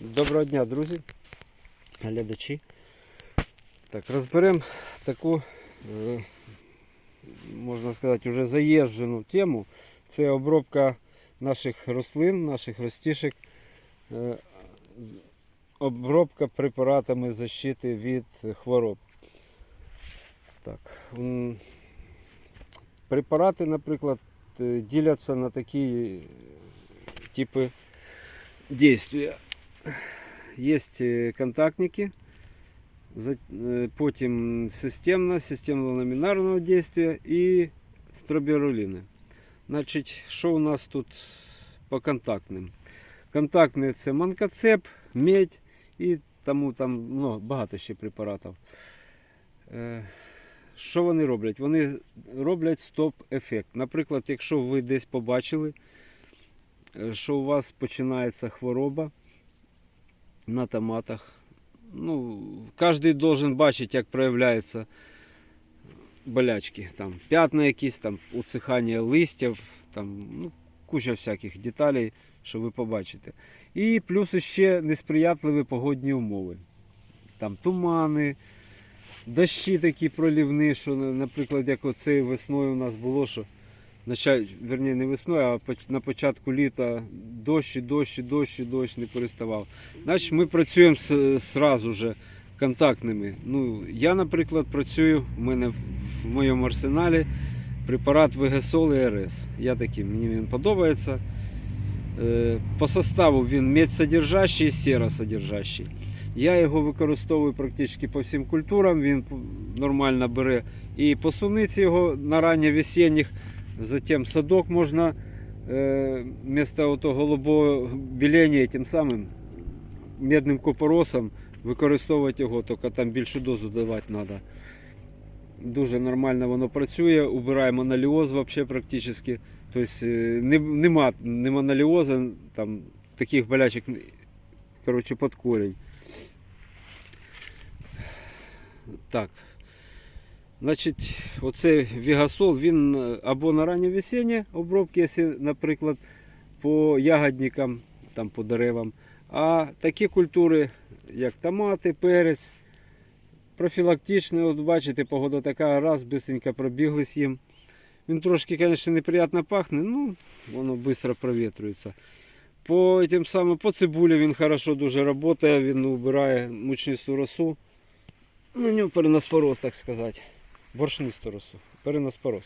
Доброго дня, друзі, глядачі. Так, розберемо таку, е, можна сказати, вже заїжджену тему. Це обробка наших рослин, наших ростішек, е, обробка препаратами защити від хвороб. Так, препарати, наприклад, е, діляться на такі типи действия. Есть э, контактники, э, потім системно, системно-ламінарного действия і стробіруліни. Значить, що у нас тут по контактним? Контактні це манкацеп, медь і тому там ну, багато ще препаратів. Що вони роблять? Вони роблять стоп-ефект. Наприклад, якщо ви десь побачили, що у вас починається хвороба на томатах. Ну, кожен должен бачити, як проявляються болячки. Там п'ятна якісь, там усихання листів, там, ну, куча всяких деталей, що ви побачите. І плюс ще несприятливі погодні умови. Там тумани, дощі такі пролівні, що, наприклад, як оцею весною у нас було, що верні, не весною, а на початку літа дощ, дощ, і дощ, і дощ не переставав. Значить, ми працюємо сразу же контактними. Ну, я, наприклад, працюю, у мене в моєму арсеналі препарат Вегесол і РС. Я такий, мені він подобається. Е, По составу він медсодержащий і серосодержащий. Я його використовую практично по всім культурам, він нормально бере і по його на ранніх весенніх, затем садок можна е, вместо того голубого білення тим самим медним купоросом використовувати його, тільки там більшу дозу давати треба. Дуже нормально воно працює, убирає моноліоз вообще практично. Тобто е, нема, не моноліоза, там таких болячок коротше, під корінь. Так. Значить, оцей вігасол, він е, або на раннє весіння обробки, якщо, наприклад, по ягодникам, там, по деревам. А такі культури, як томати, перець, профілактичні, от бачите, погода така, раз, бистренько пробіглись їм. Він трошки, звісно, неприємно пахне, ну, воно швидко провітрюється. По, тим самим, по цибулі він хорошо дуже працює, він убирає мучнисту росу. Ну, нього переноспороз, так сказати. Боршнисту росу. Переноспороз.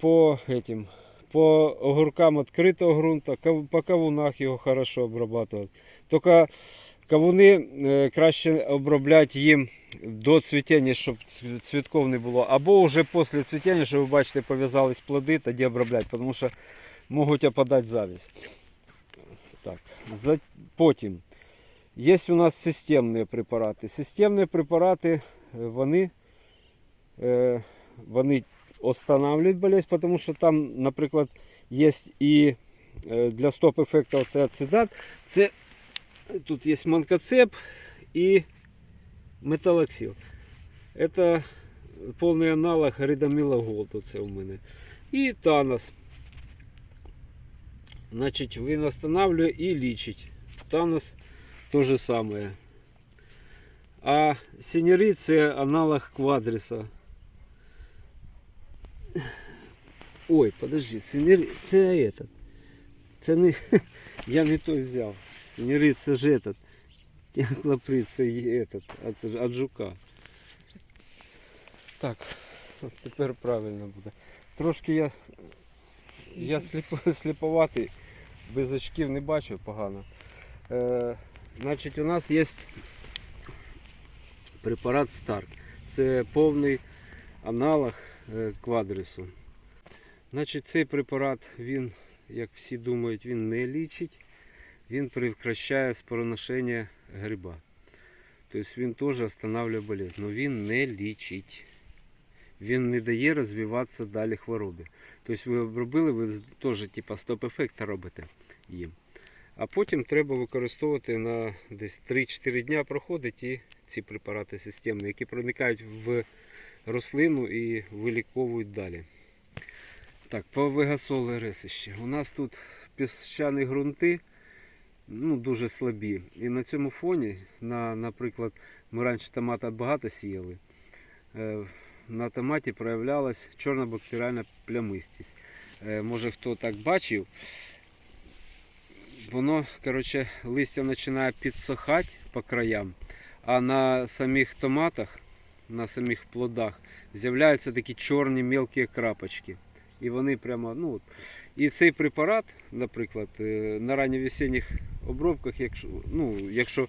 По этим, по огуркам відкритого ґрунту, по кавунах його хорошо обрабатывать. Тільки кавуни е, краще обробляти їм до цвітіння, щоб цвітков не було. Або вже після цвітіння, що ви бачите, пов'язались плоди, тоді обробляти, тому що можуть опадати завість. Так. За... Потім. Є у нас системні препарати. Системні препарати, е, вони, вони останавливають болезнь, тому що там, наприклад, є і е, для стоп-ефекту це ацидат. Це, тут є манкацеп і металоксил. Це повний аналог ридаміла Голд, це у мене. І Танос. Значить, він останавливає і лічить. Танос то же самое. А синери це аналог квадриса. Ой, подожди, синери, це этот. Це не. Я не той взяв. Синери це ж этот. Тіанклоприд це є этот, от, от жука. Так, от тепер правильно буде. Трошки я, я сліп, сліповатий, без очків не бачу погано. Е, значить, у нас є препарат Старк. Це повний аналог е, квадрису. Значить, цей препарат, він, як всі думають, він не лічить, він прекращає спороношення гриба. Тобто він теж встановлює болезнь, але він не лічить. Він не дає розвиватися далі хворобі. Тобто ви обробили, ви теж типа стоп-ефект робите їм. А потім треба використовувати на десь 3-4 дня проходить і ці препарати системні, які проникають в рослину і виліковують далі. Так, по вегасол РС. У нас тут піщані ґрунти. ну, дуже слабі. І на цьому фоні, на, наприклад, ми раніше томата багато сіяли. Е, на томаті проявлялась чорна бактеріальна плямистість. Е, може хто так бачив, воно коротше, листя починає підсохати по краям, а на самих томатах, на самих плодах з'являються такі чорні мелкі крапочки. І вони прямо, ну, от. і цей препарат, наприклад, е, на ранньовесінніх обробках, якщо, ну, якщо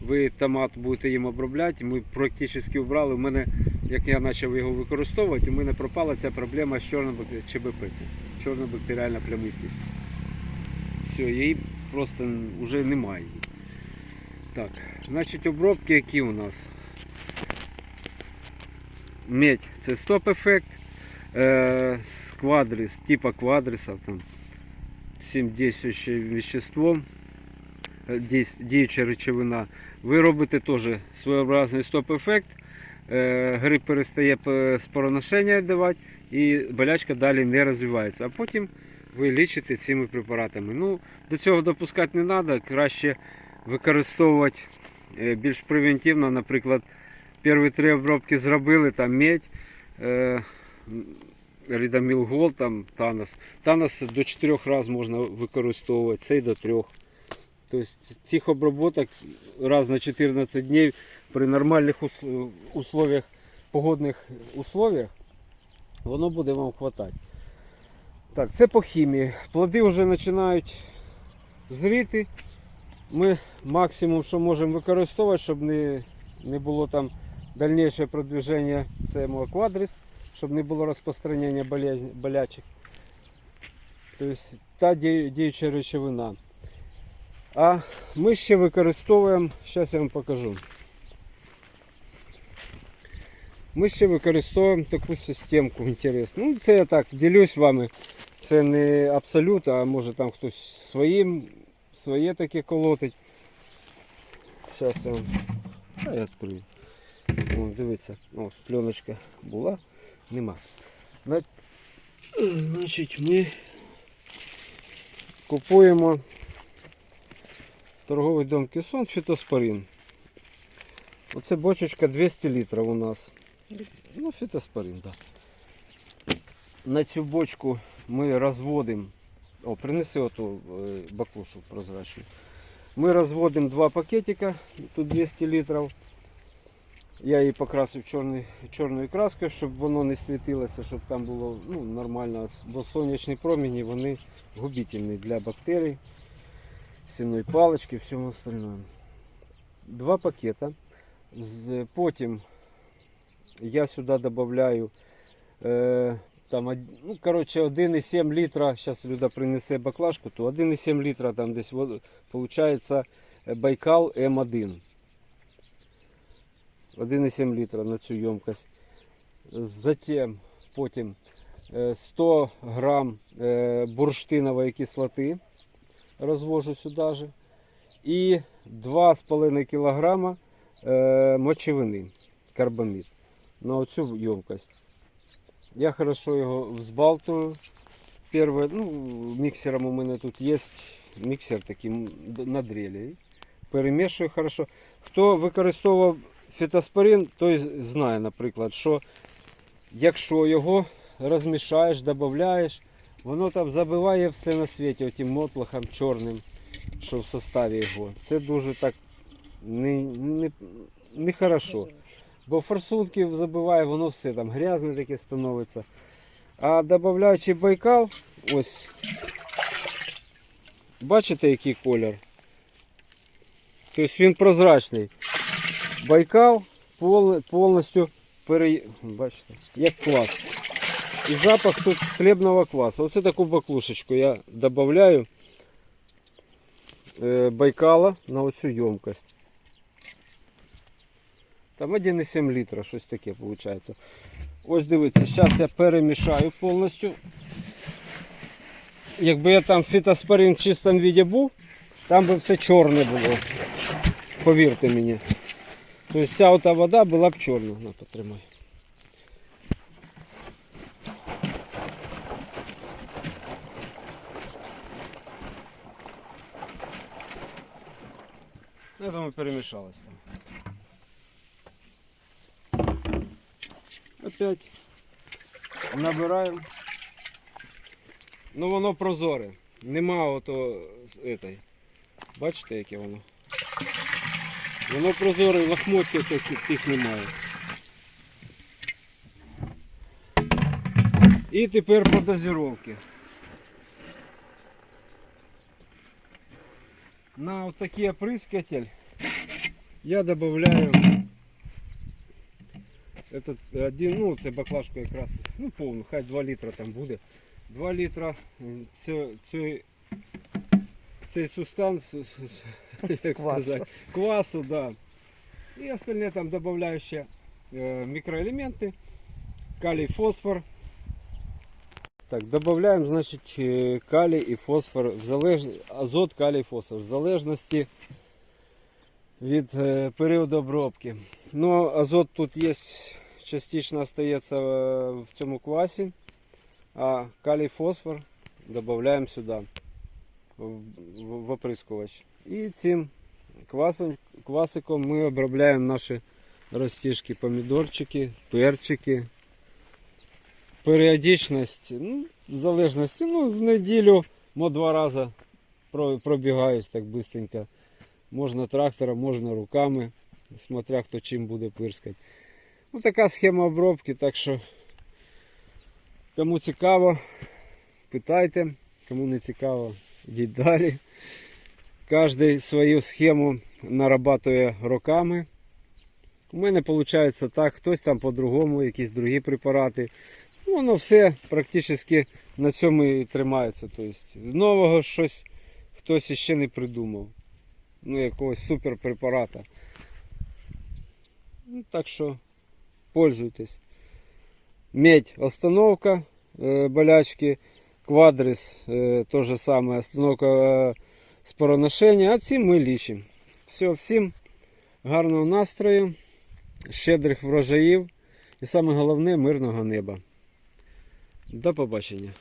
ви томат будете їм обробляти, ми практично вбрали. У мене, як я почав його використовувати, у мене пропала ця проблема з чорним ЧБП, це чорна бактеріальна плямистість. Все, її просто вже немає. Так, значить обробки які у нас? Медь це стоп-ефект. Е, з квадрис, типа квадрисов, там, всім діючим веществом, е, діюча речовина. Ви робите теж своєобразний стоп-ефект. Е, Гриб перестає спороношення давати і болячка далі не розвивається. А потім ви лічите цими препаратами. Ну, до цього допускати не треба, краще використовувати більш превентивно. Наприклад, перші три обробки зробили, там медь, е, Рідаміл Гол, там Танос. Танос до 4 разів можна використовувати, цей до 3. Тобто цих обробок раз на 14 днів при нормальних условиях, погодних условиях, воно буде вам хватати. Так, це по хімії. Плоди вже починають зріти. Ми максимум, що можемо використовувати, щоб не, не було там дальніше продвиження, це квадрис, щоб не було розпространення болезнь, болячок. Тобто та дію- діюча речовина. А ми ще використовуємо, зараз я вам покажу. Ми ще використовуємо таку системку інтересну. Ну, це я так ділюсь з вами. Це не абсолют, а може там хтось своїм, своє таке колотить. Зараз я вам а я відкрию. О, дивіться, о, пленочка була, нема. Значить, ми купуємо торговий дом Кесон фітоспорин. Оце бочечка 200 літрів у нас. Ну, фітоспорин, так. Да. На цю бочку ми розводимо. О, принеси оту е, баклушу прозрачну. Ми розводимо два пакетика, тут 200 літрів. Я її покрасив чорний, чорною краскою, щоб воно не світилося, щоб там було ну, нормально. Бо сонячні промені вони губительні для бактерій, сінної палички, і всього остального. Два пакета. Потім я сюди додаю е, ну, коротше, 1,7 літра, зараз Люда принесе баклажку, то 1,7 літра там десь виходить Байкал М1. 1,7 літра на цю ємкость. Затем потім е, 100 грам е, бурштинової кислоти розвожу сюди же. І 2,5 кг е, мочевини, карбамід на оцю ємкость. Я хорошо його взбалтую. Перше, ну, міксером у мене тут є міксер такий на дрелі. Перемішую хорошо. Хто використовував фітоспорин, той знає, наприклад, що якщо його розмішаєш, додаєш, воно там забиває все на світі отим мотлохом чорним, що в составі його. Це дуже так не, не, не хорошо. Бо форсунки забиває, воно все там грязне таке становиться. А додаючи байкал, ось. Бачите, який колір? Тобто він прозрачний. Байкал повністю пере... Бачите, як квас. І запах тут хлібного квасу. Оце таку баклушечку я додаю е, байкала на оцю ємкость. Там 1,7 літра, щось таке виходить. Ось дивіться, зараз я перемішаю повністю. Якби я там фітоспорин в чистому віді був, там би все чорне було. Повірте мені. Тобто вся ота вода була б чорна. На, потримай. Я думаю, перемешалось там. Опять набираємо. Ну воно прозоре. Нема ото этой. Бачите, яке воно? Воно прозоре, лохмотків таких тих немає. І тепер по дозировці. На вот такий опрыскатель я добавляю этот один, ну це баклажку якраз, ну повну, хай 2 літра там буде. 2 літра м, цю, цю, цей субстанс, с- с- як Квасу. сказати, квасу, да. І остальне там добавляю ще е, мікроелементи, калій, фосфор. Так, додаємо, значить, е, калій і фосфор, в залеж... азот, калій, фосфор, в залежності від е, періоду обробки. Ну, азот тут є, частично остається в цьому квасі, а калій, фосфор додаємо сюди, в, в, в оприскувач. І цим квасиком ми обробляємо наші ростішки, помідорчики, перчики. Періодичність, ну, в залежності, ну, в неділю, мо два рази про- пробігаюсь так быстренько. Можна трактором, можна руками, смотря хто чим буде пирскати. Ну, така схема обробки, так що кому цікаво, питайте, кому не цікаво, йдіть далі. Кожен свою схему нарабатує роками. У мене виходить так, хтось там по-другому, якісь другі препарати. Воно все практично на цьому і тримається. Тобто, нового щось хтось іще не придумав. Ну, якогось суперпрепарата. Ну, так що пользуйтесь. Медь остановка е, болячки, квадрис е, то же саме, остановка е, спороношення, а ці ми лічимо. Все, всім гарного настрою, щедрих врожаїв і саме головне мирного неба. До побачення.